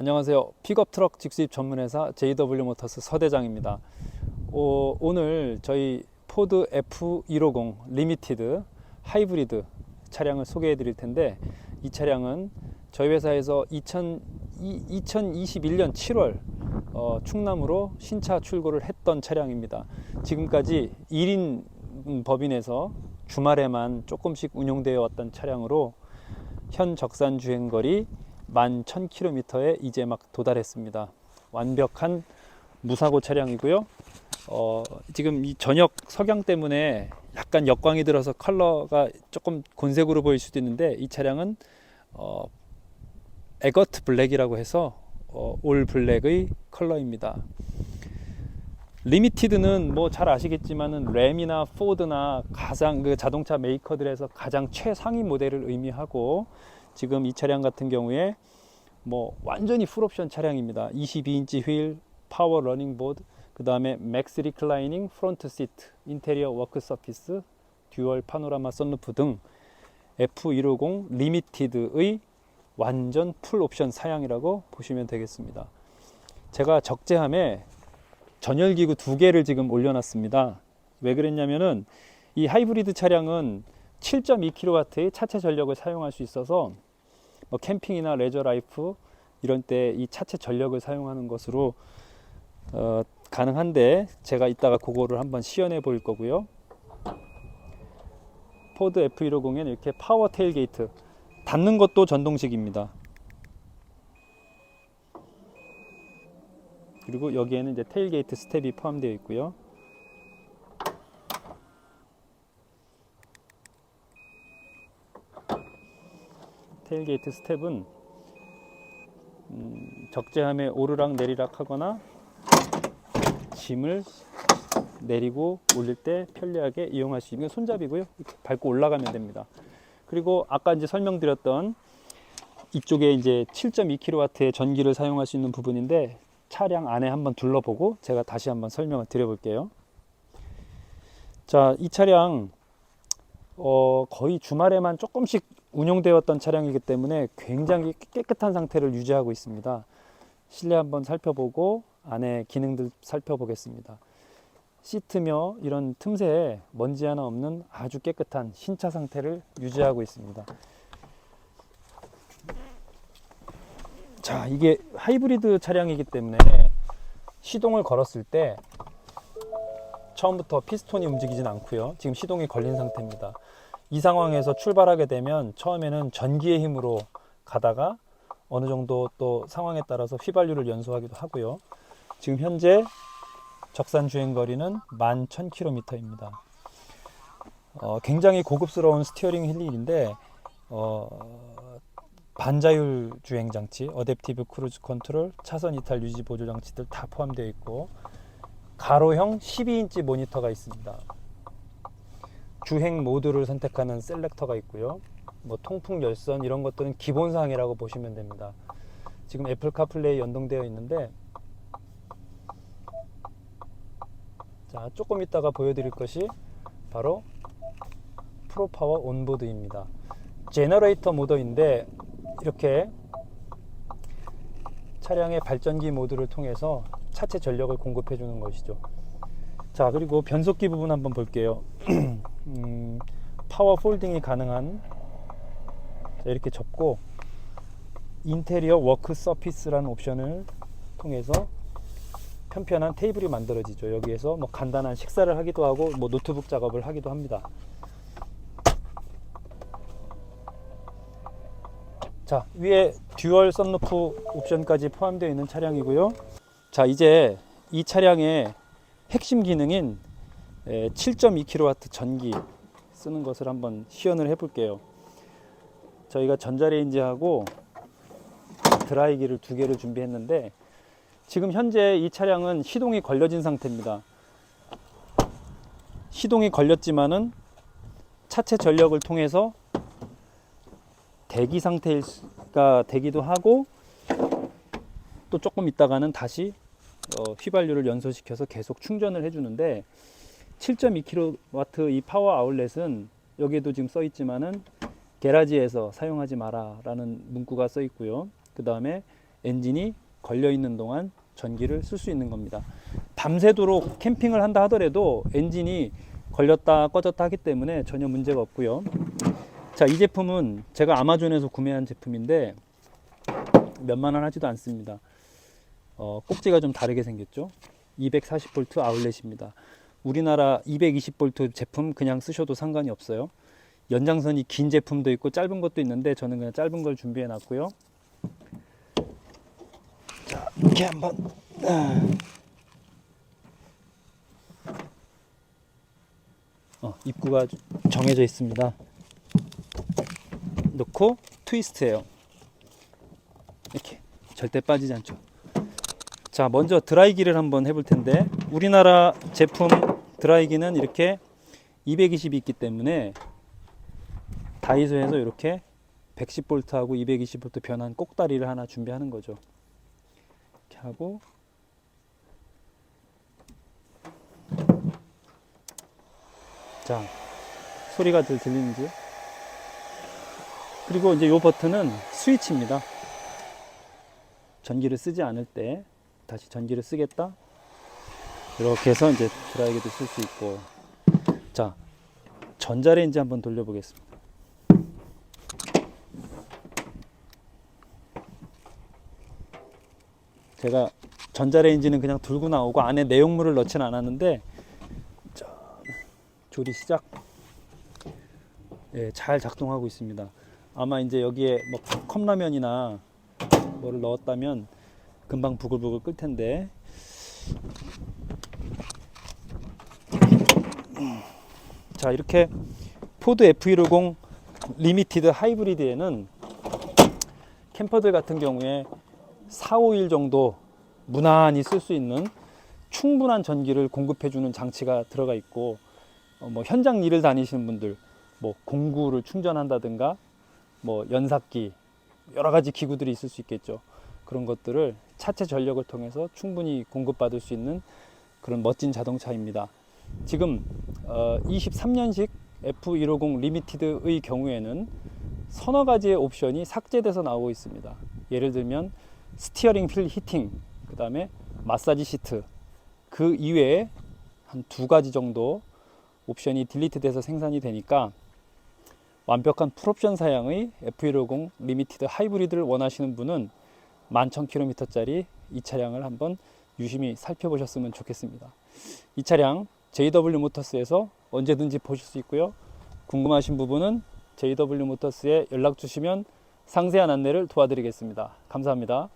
안녕하세요. 픽업 트럭 직수입 전문회사 JW 모터스 서대장입니다. 오, 오늘 저희 포드 F150 리미티드 하이브리드 차량을 소개해 드릴 텐데 이 차량은 저희 회사에서 2000, 2021년 7월 어, 충남으로 신차 출고를 했던 차량입니다. 지금까지 1인 법인에서 주말에만 조금씩 운용되어 왔던 차량으로 현 적산 주행거리 11,000km에 이제 막 도달했습니다. 완벽한 무사고 차량이고요. 어, 지금 이 저녁 석양 때문에 약간 역광이 들어서 컬러가 조금 곤색으로 보일 수도 있는데 이 차량은 어, 에거트 블랙이라고 해서 어, 올 블랙의 컬러입니다. 리미티드는 뭐 잘 아시겠지만은 램이나 포드나 가장 그 자동차 메이커들에서 가장 최상위 모델을 의미하고 지금 이 차량 같은 경우에 뭐 완전히 풀옵션 차량입니다. 22인치 휠, 파워 러닝 보드, 그 다음에 맥스 리클라이닝 프론트 시트, 인테리어 워크 서피스, 듀얼 파노라마 썬루프 등 F150 리미티드의 완전 풀 옵션 사양이라고 보시면 되겠습니다. 제가 적재함에 전열기구 두 개를 지금 올려놨습니다. 왜 그랬냐면은 이 하이브리드 차량은 7.2kW의 차체 전력을 사용할 수 있어서 뭐 캠핑이나 레저 라이프 이런 때 이 차체 전력을 사용하는 것으로 어, 가능한데 제가 이따가 그거를 한번 시연해 볼 거고요. 포드 F150에는 이렇게 파워 테일 게이트 닫는 것도 전동식입니다. 그리고 여기에는 이제 테일 게이트 스텝이 포함되어 있고요. 테일게이트 스텝은 음, 적재함에 오르락 내리락 하거나 짐을 내리고 올릴 때 편리하게 이용할 수 있는 손잡이고요. 이렇게 밟고 올라가면 됩니다. 그리고 아까 이제 설명드렸던 이쪽에 이제 7.2kW의 전기를 사용할 수 있는 부분인데 차량 안에 한번 둘러보고 제가 다시 한번 설명을 드려볼게요. 자, 이 차량 어, 거의 주말에만 조금씩 운용되었던 차량이기 때문에 굉장히 깨끗한 상태를 유지하고 있습니다. 실내 한번 살펴보고 안에 기능들 살펴보겠습니다. 시트며 이런 틈새에 먼지 하나 없는 아주 깨끗한 신차 상태를 유지하고 있습니다. 자, 이게 하이브리드 차량이기 때문에 시동을 걸었을 때 처음부터 피스톤이 움직이진 않고요. 지금 시동이 걸린 상태입니다. 이 상황에서 출발하게 되면 처음에는 전기의 힘으로 가다가 어느 정도 또 상황에 따라서 휘발유를 연소하기도 하고요. 지금 현재 적산 주행 거리는 11,000km입니다. 어, 굉장히 고급스러운 스티어링 휠인데 어, 반자율 주행 장치, 어댑티브 크루즈 컨트롤, 차선 이탈 유지 보조 장치들 다 포함되어 있고 가로형 12인치 모니터가 있습니다. 주행 모드를 선택하는 셀렉터가 있고요. 뭐 통풍 열선 이런 것들은 기본 사항이라고 보시면 됩니다. 지금 애플 카플레이 연동되어 있는데 자 조금 이따가 보여드릴 것이 바로 프로파워 온보드입니다. 제너레이터 모드인데 이렇게 차량의 발전기 모드를 통해서 차체 전력을 공급해 주는 것이죠. 자 그리고 변속기 부분 한번 볼게요. 음, 파워 폴딩이 가능한 자, 이렇게 접고 인테리어 워크 서피스라는 옵션을 통해서 편편한 테이블이 만들어지죠. 여기에서 뭐 간단한 식사를 하기도 하고 뭐 노트북 작업을 하기도 합니다. 자 위에 듀얼 썬루프 옵션까지 포함되어 있는 차량이고요. 자 이제 이 차량의 핵심 기능인 7.2kW 전기 쓰는 것을 한번 시연을 해 볼게요. 저희가 전자레인지하고 드라이기를 두 개를 준비했는데 지금 현재 이 차량은 시동이 걸려진 상태입니다. 시동이 걸렸지만은 차체 전력을 통해서 대기 상태가 되기도 하고 또 조금 있다가는 다시 어, 휘발유를 연소시켜서 계속 충전을 해주는데 7.2kW 이 파워 아울렛은 여기에도 지금 써 있지만은 게라지에서 사용하지 마라 라는 문구가 써 있고요. 그 다음에 엔진이 걸려 있는 동안 전기를 쓸 수 있는 겁니다. 밤새도록 캠핑을 한다 하더라도 엔진이 걸렸다 꺼졌다 하기 때문에 전혀 문제가 없고요. 자, 이 제품은 제가 아마존에서 구매한 제품인데 몇만 원 하지도 않습니다. 어, 꼭지가 좀 다르게 생겼죠. 240V 아울렛입니다. 우리나라 220V 제품 그냥 쓰셔도 상관이 없어요. 연장선이 긴 제품도 있고 짧은 것도 있는데 저는 그냥 짧은 걸 준비해 놨고요. 자, 이렇게 한번 아. 어, 입구가 정해져 있습니다. 넣고 트위스트해요. 이렇게 절대 빠지지 않죠. 자, 먼저 드라이기를 한번 해볼 텐데 우리나라 제품 드라이기는 이렇게 220이 있기 때문에 다이소에서 이렇게 110V하고 220V 변한 꼭다리를 하나 준비하는 거죠. 이렇게 하고 자 소리가 들 들리는지요? 그리고 이제 이 버튼은 스위치입니다. 전기를 쓰지 않을 때 다시 전기를 쓰겠다. 이렇게 해서 이제 드라이기도 쓸 수 있고. 자, 전자레인지 한번 돌려보겠습니다. 제가 전자레인지는 그냥 들고 나오고 안에 내용물을 넣지는 않았는데 자, 조리 시작. 예, 잘 작동하고 있습니다. 아마 이제 여기에 뭐 컵라면이나 뭐를 넣었다면 금방 부글부글 끓 텐데 자 이렇게 포드 F150 리미티드 하이브리드에는 캠퍼들 같은 경우에 4, 5일 정도 무난히 쓸 수 있는 충분한 전기를 공급해 주는 장치가 들어가 있고 어, 뭐 현장 일을 다니시는 분들 뭐 공구를 충전한다든가 뭐 연삭기 여러 가지 기구들이 있을 수 있겠죠. 그런 것들을 차체 전력을 통해서 충분히 공급받을 수 있는 그런 멋진 자동차입니다. 지금 어, 23년식 F150 리미티드의 경우에는 서너 가지의 옵션이 삭제돼서 나오고 있습니다. 예를 들면 스티어링 휠 히팅, 그 다음에 마사지 시트, 그 이외에 한 두 가지 정도 옵션이 딜리트돼서 생산이 되니까 완벽한 풀옵션 사양의 F150 리미티드 하이브리드를 원하시는 분은 11,000km짜리 이 차량을 한번 유심히 살펴보셨으면 좋겠습니다. 이 차량 JW 모터스에서 언제든지 보실 수 있고요. 궁금하신 부분은 JW 모터스에 연락 주시면 상세한 안내를 도와드리겠습니다. 감사합니다.